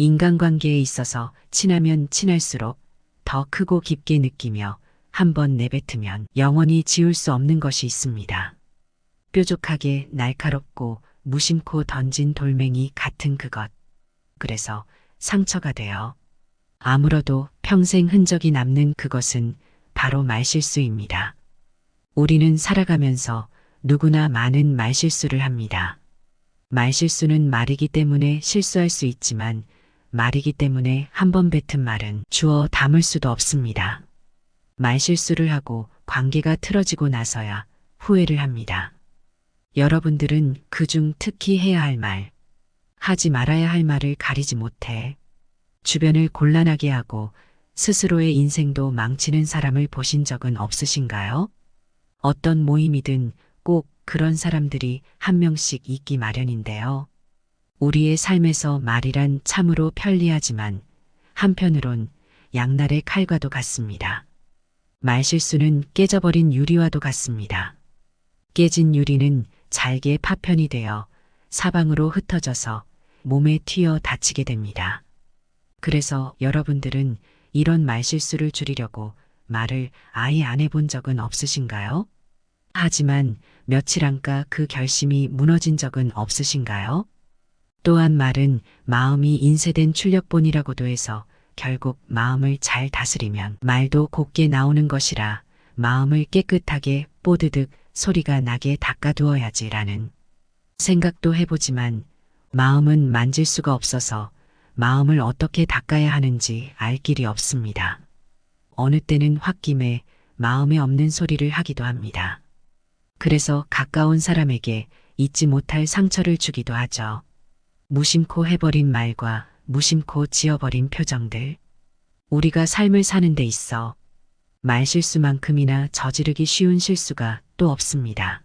인간관계에 있어서 친하면 친할수록 더 크고 깊게 느끼며 한 번 내뱉으면 영원히 지울 수 없는 것이 있습니다. 뾰족하게 날카롭고 무심코 던진 돌멩이 같은 그것. 그래서 상처가 되어 아물어도 평생 흔적이 남는 그것은 바로 말실수입니다. 우리는 살아가면서 누구나 많은 말실수를 합니다. 말실수는 말이기 때문에 실수할 수 있지만 말이기 때문에 한 번 뱉은 말은 주어 담을 수도 없습니다. 말실수를 하고 관계가 틀어지고 나서야 후회를 합니다. 여러분들은 그중 특히 해야 할 말, 하지 말아야 할 말을 가리지 못해 주변을 곤란하게 하고 스스로의 인생도 망치는 사람을 보신 적은 없으신가요? 어떤 모임이든 꼭 그런 사람들이 한 명씩 있기 마련인데요. 우리의 삶에서 말이란 참으로 편리하지만 한편으론 양날의 칼과도 같습니다. 말실수는 깨져버린 유리와도 같습니다. 깨진 유리는 잘게 파편이 되어 사방으로 흩어져서 몸에 튀어 다치게 됩니다. 그래서 여러분들은 이런 말실수를 줄이려고 말을 아예 안 해본 적은 없으신가요? 하지만 며칠 안가 그 결심이 무너진 적은 없으신가요? 또한 말은 마음이 인쇄된 출력본이라고도 해서 결국 마음을 잘 다스리면 말도 곱게 나오는 것이라 마음을 깨끗하게 뽀드득 소리가 나게 닦아두어야지라는 생각도 해보지만 마음은 만질 수가 없어서 마음을 어떻게 닦아야 하는지 알 길이 없습니다. 어느 때는 홧김에 마음에 없는 소리를 하기도 합니다. 그래서 가까운 사람에게 잊지 못할 상처를 주기도 하죠. 무심코 해버린 말과 무심코 지어버린 표정들. 우리가 삶을 사는 데 있어 말실수만큼이나 저지르기 쉬운 실수가 또 없습니다.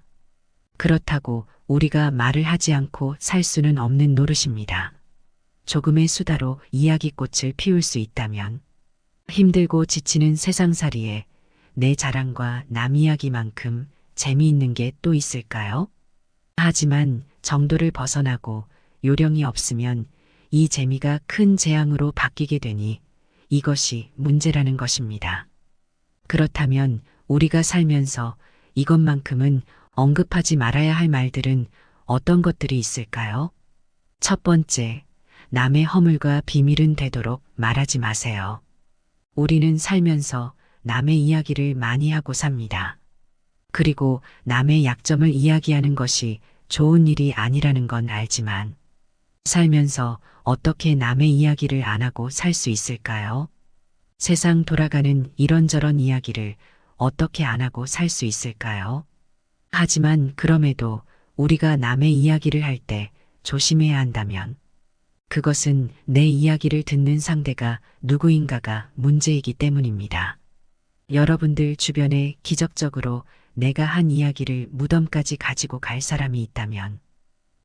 그렇다고 우리가 말을 하지 않고 살 수는 없는 노릇입니다. 조금의 수다로 이야기꽃을 피울 수 있다면 힘들고 지치는 세상살이에 내 자랑과 남 이야기만큼 재미있는 게 또 있을까요? 하지만 정도를 벗어나고 요령이 없으면 이 재미가 큰 재앙으로 바뀌게 되니 이것이 문제라는 것입니다. 그렇다면 우리가 살면서 이것만큼은 언급하지 말아야 할 말들은 어떤 것들이 있을까요? 첫 번째, 남의 허물과 비밀은 되도록 말하지 마세요. 우리는 살면서 남의 이야기를 많이 하고 삽니다. 그리고 남의 약점을 이야기하는 것이 좋은 일이 아니라는 건 알지만 살면서 어떻게 남의 이야기를 안 하고 살 수 있을까요? 세상 돌아가는 이런저런 이야기를 어떻게 안 하고 살 수 있을까요? 하지만 그럼에도 우리가 남의 이야기를 할 때 조심해야 한다면 그것은 내 이야기를 듣는 상대가 누구인가가 문제이기 때문입니다. 여러분들 주변에 기적적으로 내가 한 이야기를 무덤까지 가지고 갈 사람이 있다면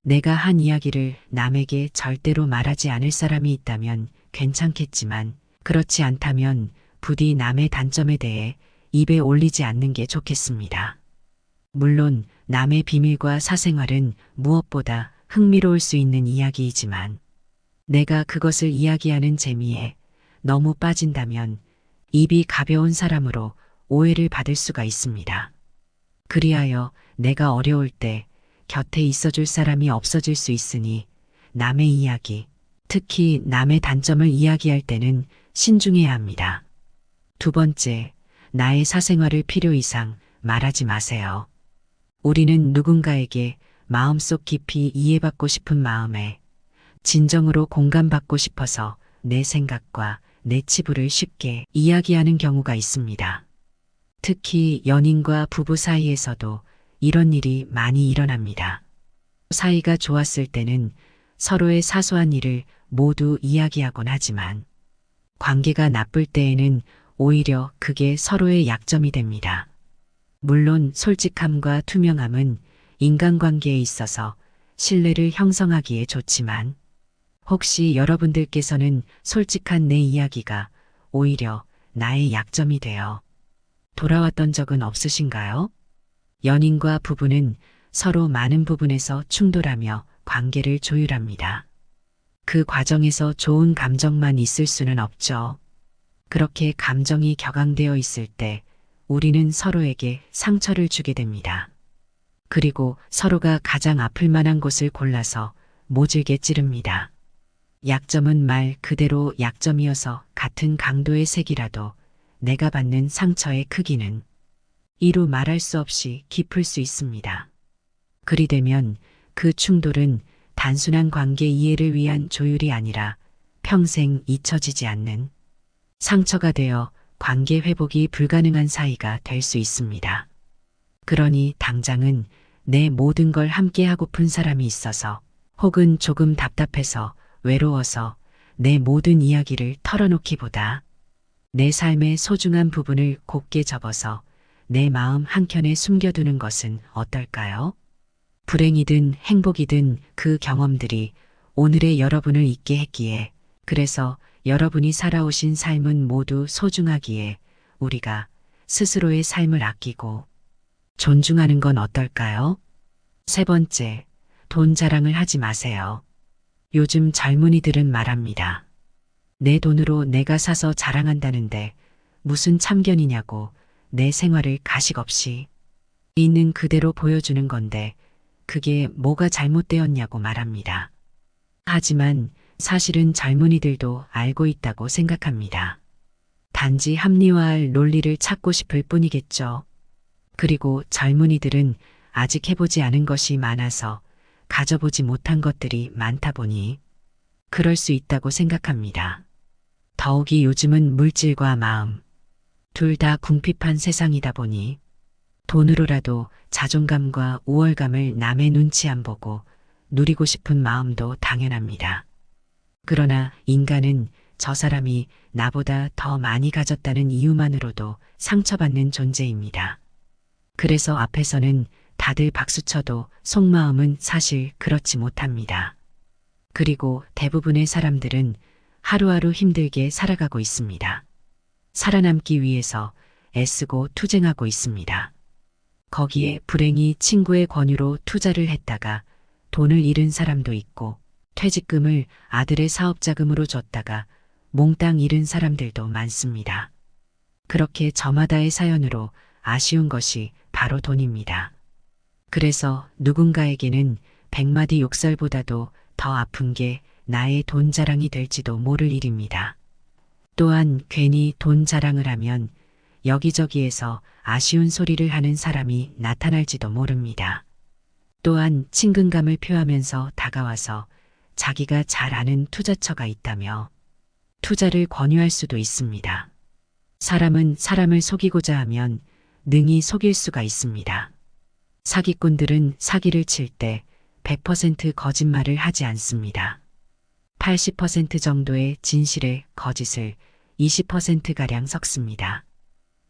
내가 한 이야기를 남에게 절대로 말하지 않을 사람이 있다면 괜찮겠지만 그렇지 않다면 부디 남의 단점에 대해 입에 올리지 않는 게 좋겠습니다. 물론 남의 비밀과 사생활은 무엇보다 흥미로울 수 있는 이야기이지만 내가 그것을 이야기하는 재미에 너무 빠진다면 입이 가벼운 사람으로 오해를 받을 수가 있습니다. 그리하여 내가 어려울 때 곁에 있어줄 사람이 없어질 수 있으니 남의 이야기, 특히 남의 단점을 이야기할 때는 신중해야 합니다. 두 번째, 나의 사생활을 필요 이상 말하지 마세요. 우리는 누군가에게 마음속 깊이 이해받고 싶은 마음에 진정으로 공감받고 싶어서 내 생각과 내 치부를 쉽게 이야기하는 경우가 있습니다. 특히 연인과 부부 사이에서도 이런 일이 많이 일어납니다. 사이가 좋았을 때는 서로의 사소한 일을 모두 이야기하곤 하지만 관계가 나쁠 때에는 오히려 그게 서로의 약점이 됩니다. 물론 솔직함과 투명함은 인간관계에 있어서 신뢰를 형성하기에 좋지만 혹시 여러분들께서는 솔직한 내 이야기가 오히려 나의 약점이 되어 돌아왔던 적은 없으신가요? 연인과 부부는 서로 많은 부분에서 충돌하며 관계를 조율합니다. 그 과정에서 좋은 감정만 있을 수는 없죠. 그렇게 감정이 격앙되어 있을 때 우리는 서로에게 상처를 주게 됩니다. 그리고 서로가 가장 아플 만한 곳을 골라서 모질게 찌릅니다. 약점은 말 그대로 약점이어서 같은 강도의 색이라도 내가 받는 상처의 크기는 이루 말할 수 없이 깊을 수 있습니다. 그리 되면 그 충돌은 단순한 관계 이해를 위한 조율이 아니라 평생 잊혀지지 않는 상처가 되어 관계 회복이 불가능한 사이가 될 수 있습니다. 그러니 당장은 내 모든 걸 함께 하고픈 사람이 있어서 혹은 조금 답답해서 외로워서 내 모든 이야기를 털어놓기보다 내 삶의 소중한 부분을 곱게 접어서 내 마음 한켠에 숨겨두는 것은 어떨까요? 불행이든 행복이든 그 경험들이 오늘의 여러분을 있게 했기에 그래서 여러분이 살아오신 삶은 모두 소중하기에 우리가 스스로의 삶을 아끼고 존중하는 건 어떨까요? 세 번째, 돈 자랑을 하지 마세요. 요즘 젊은이들은 말합니다. 내 돈으로 내가 사서 자랑한다는데 무슨 참견이냐고 내 생활을 가식 없이 있는 그대로 보여주는 건데 그게 뭐가 잘못되었냐고 말합니다. 하지만 사실은 젊은이들도 알고 있다고 생각합니다. 단지 합리화할 논리를 찾고 싶을 뿐이겠죠. 그리고 젊은이들은 아직 해보지 않은 것이 많아서 가져보지 못한 것들이 많다 보니 그럴 수 있다고 생각합니다. 더욱이 요즘은 물질과 마음, 둘 다 궁핍한 세상이다 보니 돈으로라도 자존감과 우월감을 남의 눈치 안 보고 누리고 싶은 마음도 당연합니다. 그러나 인간은 저 사람이 나보다 더 많이 가졌다는 이유만으로도 상처받는 존재입니다. 그래서 앞에서는 다들 박수쳐도 속마음은 사실 그렇지 못합니다. 그리고 대부분의 사람들은 하루하루 힘들게 살아가고 있습니다. 살아남기 위해서 애쓰고 투쟁하고 있습니다. 거기에 불행히 친구의 권유로 투자를 했다가 돈을 잃은 사람도 있고 퇴직금을 아들의 사업자금으로 줬다가 몽땅 잃은 사람들도 많습니다. 그렇게 저마다의 사연으로 아쉬운 것이 바로 돈입니다. 그래서 누군가에게는 백마디 욕설보다도 더 아픈 게 나의 돈 자랑이 될지도 모를 일입니다. 또한 괜히 돈 자랑을 하면 여기저기에서 아쉬운 소리를 하는 사람이 나타날지도 모릅니다. 또한 친근감을 표하면서 다가와서 자기가 잘 아는 투자처가 있다며 투자를 권유할 수도 있습니다. 사람은 사람을 속이고자 하면 능히 속일 수가 있습니다. 사기꾼들은 사기를 칠 때 100% 거짓말을 하지 않습니다. 80% 정도의 진실에 거짓을 20%가량 섞습니다.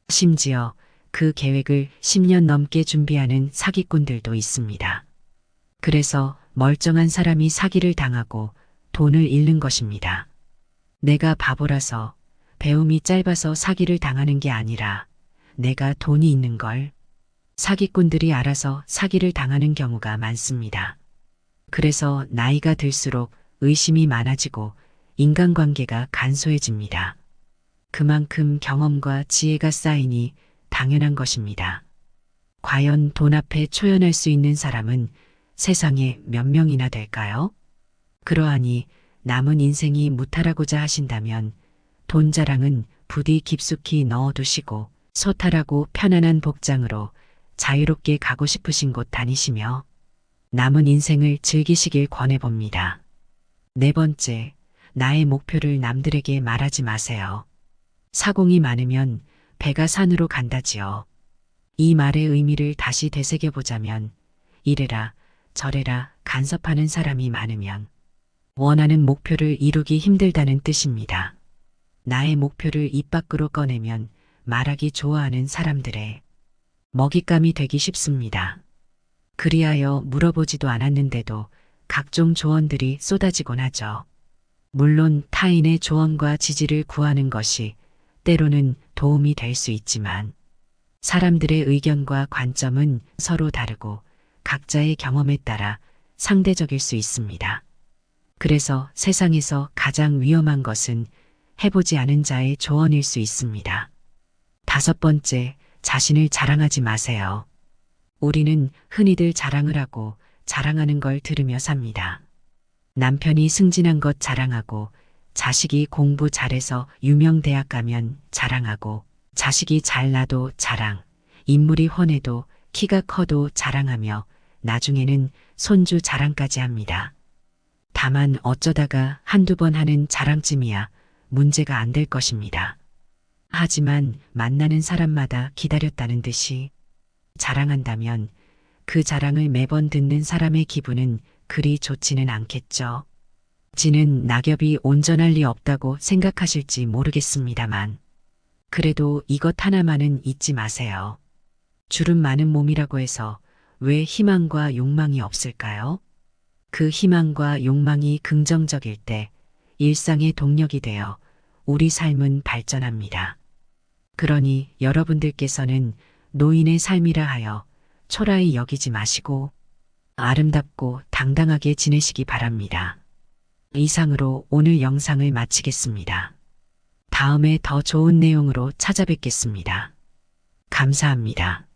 심지어 그 계획을 10년 넘게 준비하는 사기꾼들도 있습니다. 그래서 멀쩡한 사람이 사기를 당하고 돈을 잃는 것입니다. 내가 바보라서 배움이 짧아서 사기를 당하는 게 아니라 내가 돈이 있는 걸 사기꾼들이 알아서 사기를 당하는 경우가 많습니다. 그래서 나이가 들수록 의심이 많아지고 인간관계가 간소해집니다. 그만큼 경험과 지혜가 쌓이니 당연한 것입니다. 과연 돈 앞에 초연할 수 있는 사람은 세상에 몇 명이나 될까요? 그러하니 남은 인생이 무탈하고자 하신다면 돈 자랑은 부디 깊숙이 넣어두시고 소탈하고 편안한 복장으로 자유롭게 가고 싶으신 곳 다니시며 남은 인생을 즐기시길 권해봅니다. 네 번째, 나의 목표를 남들에게 말하지 마세요. 사공이 많으면 배가 산으로 간다지요. 이 말의 의미를 다시 되새겨보자면 이래라 저래라 간섭하는 사람이 많으면 원하는 목표를 이루기 힘들다는 뜻입니다. 나의 목표를 입 밖으로 꺼내면 말하기 좋아하는 사람들의 먹잇감이 되기 쉽습니다. 그리하여 물어보지도 않았는데도 각종 조언들이 쏟아지곤 하죠. 물론 타인의 조언과 지지를 구하는 것이 때로는 도움이 될 수 있지만 사람들의 의견과 관점은 서로 다르고 각자의 경험에 따라 상대적일 수 있습니다. 그래서 세상에서 가장 위험한 것은 해보지 않은 자의 조언일 수 있습니다. 다섯 번째, 자신을 자랑하지 마세요. 우리는 흔히들 자랑을 하고 자랑하는 걸 들으며 삽니다. 남편이 승진한 것 자랑하고 자식이 공부 잘해서 유명 대학 가면 자랑하고 자식이 잘나도 자랑, 인물이 훤해도 키가 커도 자랑하며 나중에는 손주 자랑까지 합니다. 다만 어쩌다가 한두 번 하는 자랑쯤이야 문제가 안 될 것입니다. 하지만 만나는 사람마다 기다렸다는 듯이 자랑한다면 그 자랑을 매번 듣는 사람의 기분은 그리 좋지는 않겠죠. 지는 낙엽이 온전할 리 없다고 생각하실지 모르겠습니다만 그래도 이것 하나만은 잊지 마세요. 주름 많은 몸이라고 해서 왜 희망과 욕망이 없을까요? 그 희망과 욕망이 긍정적일 때 일상의 동력이 되어 우리 삶은 발전합니다. 그러니 여러분들께서는 노인의 삶이라 하여 초라히 여기지 마시고 아름답고 당당하게 지내시기 바랍니다. 이상으로 오늘 영상을 마치겠습니다. 다음에 더 좋은 내용으로 찾아뵙겠습니다. 감사합니다.